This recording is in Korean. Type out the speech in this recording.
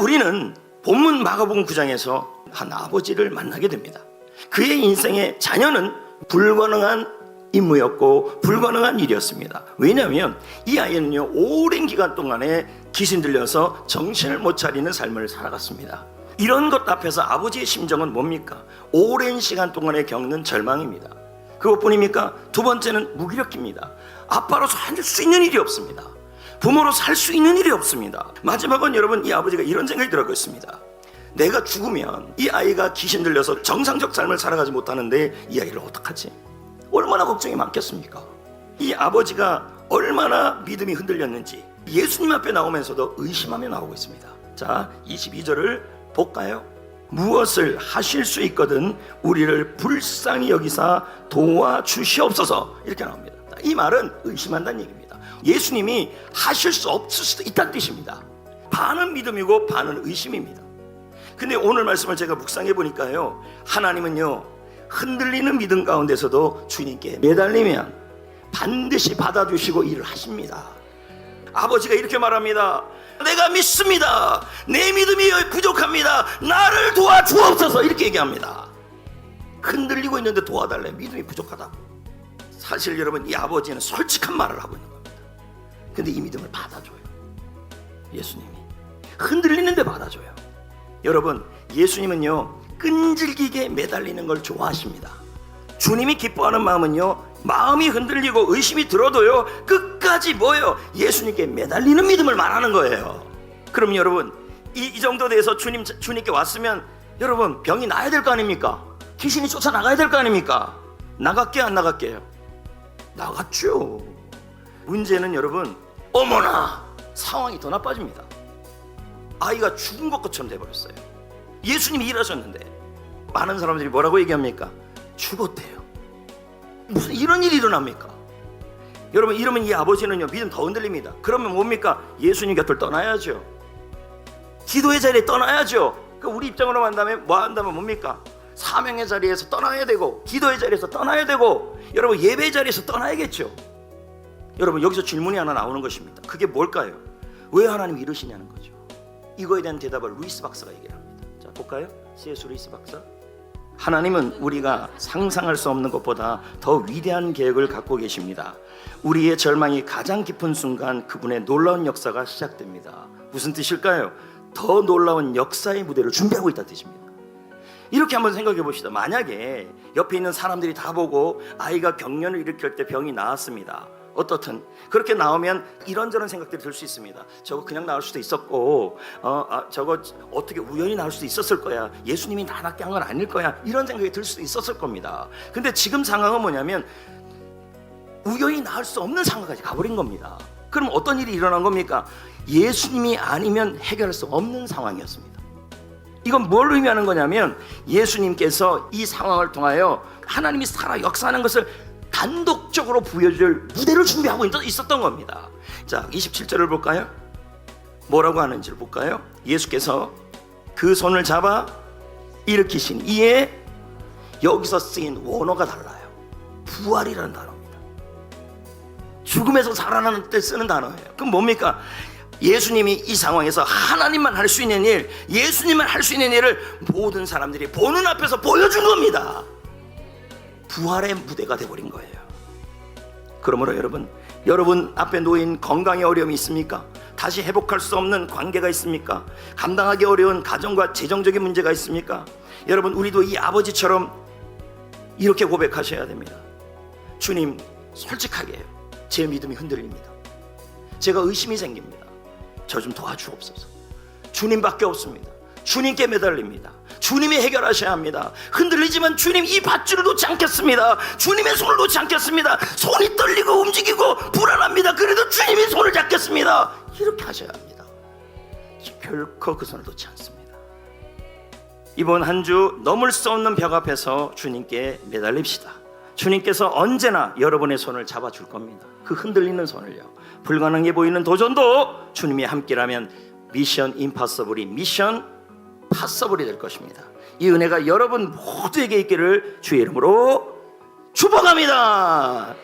우리는 본문 마가복음 9장에서 한 아버지를 만나게 됩니다. 그의 인생의 자녀는 불가능한 임무였고 불가능한 일이었습니다. 왜냐하면 이 아이는요 오랜 기간 동안에 귀신 들려서 정신을 못 차리는 삶을 살아갔습니다. 이런 것 앞에서 아버지의 심정은 뭡니까? 오랜 시간 동안에 겪는 절망입니다. 그것뿐입니까? 두 번째는 무기력입니다. 아빠로서 할 수 있는 일이 없습니다. 부모로서 할수 있는 일이 없습니다. 마지막은 여러분 이 아버지가 이런 생각이 들어가 있습니다. 내가 죽으면 이 아이가 귀신 들려서 정상적 삶을 살아가지 못하는데 이 아이를 어떡하지? 얼마나 걱정이 많겠습니까? 이 아버지가 얼마나 믿음이 흔들렸는지 예수님 앞에 나오면서도 의심하며 나오고 있습니다. 자, 22절을 볼까요? 무엇을 하실 수 있거든 우리를 불쌍히 여기사 도와주시옵소서 이렇게 나옵니다. 이 말은 의심한다는 얘기입니다. 예수님이 하실 수 없을 수도 있다는 뜻입니다. 반은 믿음이고 반은 의심입니다. 근데 오늘 말씀을 제가 묵상해 보니까요. 하나님은요. 흔들리는 믿음 가운데서도 주님께 매달리면 반드시 받아주시고 일을 하십니다. 아버지가 이렇게 말합니다. 내가 믿습니다. 내 믿음이 부족합니다. 나를 도와주옵소서 이렇게 얘기합니다. 흔들리고 있는데 도와달래. 믿음이 부족하다고. 사실 여러분 이 아버지는 솔직한 말을 하고 있는. 근데 이 믿음을 받아줘요. 예수님이 흔들리는데 받아줘요. 여러분 예수님은요 끈질기게 매달리는 걸 좋아하십니다. 주님이 기뻐하는 마음은요 마음이 흔들리고 의심이 들어도요 끝까지 뭐예요 예수님께 매달리는 믿음을 말하는 거예요. 그럼 여러분 이, 이 정도 돼서 주님 주님께 왔으면 여러분 병이 나야 될 거 아닙니까? 귀신이 쫓아 나가야 될 거 아닙니까? 나갈게 안 나갈게요? 나갔죠. 문제는 여러분 어머나 상황이 더 나빠집니다. 아이가 죽은 것처럼 돼버렸어요. 예수님이 일하셨는데 많은 사람들이 뭐라고 얘기합니까? 죽었대요. 무슨 이런 일이 일어납니까? 여러분 이러면 이 아버지는요 믿음 더 흔들립니다. 그러면 뭡니까? 예수님 곁을 떠나야죠. 기도의 자리에 떠나야죠. 그 우리 입장으로 한다면 뭐 한다면 뭡니까? 사명의 자리에서 떠나야 되고 기도의 자리에서 떠나야 되고 여러분 예배의 자리에서 떠나야겠죠. 여러분 여기서 질문이 하나 나오는 것입니다. 그게 뭘까요? 왜 하나님이 이러시냐는 거죠. 이거에 대한 대답을 루이스 박사가 얘기를 합니다. 자, 볼까요? C.S. 루이스 박사. 하나님은 우리가 상상할 수 없는 것보다 더 위대한 계획을 갖고 계십니다. 우리의 절망이 가장 깊은 순간 그분의 놀라운 역사가 시작됩니다. 무슨 뜻일까요? 더 놀라운 역사의 무대를 준비하고 있다는 뜻입니다. 이렇게 한번 생각해 봅시다. 만약에 옆에 있는 사람들이 다 보고 아이가 경련을 일으킬 때 병이 나았습니다. 어떻든 그렇게 나오면 이런저런 생각들이 들 수 있습니다. 저거 그냥 나올 수도 있었고, 어, 아, 저거 어떻게 우연히 나올 수도 있었을 거야. 예수님이 나 낫게 한 건 아닐 거야. 이런 생각이 들 수도 있었을 겁니다. 근데 지금 상황은 뭐냐면 우연히 나올 수 없는 상황까지 가버린 겁니다. 그럼 어떤 일이 일어난 겁니까? 예수님이 아니면 해결할 수 없는 상황이었습니다. 이건 뭘 의미하는 거냐면 예수님께서 이 상황을 통하여 하나님이 살아 역사하는 것을 단독적으로 보여줄 무대를 준비하고 있- 있었던 겁니다. 자, 27절을 볼까요? 뭐라고 하는지를 볼까요? 예수께서 그 손을 잡아 일으키신 이에 여기서 쓰인 원어가 달라요. 부활이라는 단어입니다. 죽음에서 살아나는 때 쓰는 단어예요. 그럼 뭡니까? 예수님이 이 상황에서 하나님만 할 수 있는 일, 예수님만 할 수 있는 일을 모든 사람들이 보는 앞에서 보여준 겁니다. 부활의 무대가 돼버린 거예요. 그러므로 여러분, 여러분 앞에 놓인 건강의 어려움이 있습니까? 다시 회복할 수 없는 관계가 있습니까? 감당하기 어려운 가정과 재정적인 문제가 있습니까? 여러분, 우리도 이 아버지처럼 이렇게 고백하셔야 됩니다. 주님, 솔직하게 제 믿음이 흔들립니다. 제가 의심이 생깁니다. 저 좀 도와주옵소서. 주님밖에 없습니다. 주님께 매달립니다. 주님이 해결하셔야 합니다. 흔들리지만 주님 이 밧줄을 놓지 않겠습니다. 주님의 손을 놓지 않겠습니다. 손이 떨리고 움직이고 불안합니다. 그래도 주님이 손을 잡겠습니다. 이렇게 하셔야 합니다. 결코 그 손을 놓지 않습니다. 이번 한 주 넘을 수 없는 벽 앞에서 주님께 매달립시다. 주님께서 언제나 여러분의 손을 잡아줄 겁니다. 그 흔들리는 손을요. 불가능해 보이는 도전도 주님이 함께라면 미션 임파서블이 미션 파서블이 될 것입니다. 이 은혜가 여러분 모두에게 있기를 주의 이름으로 축복합니다.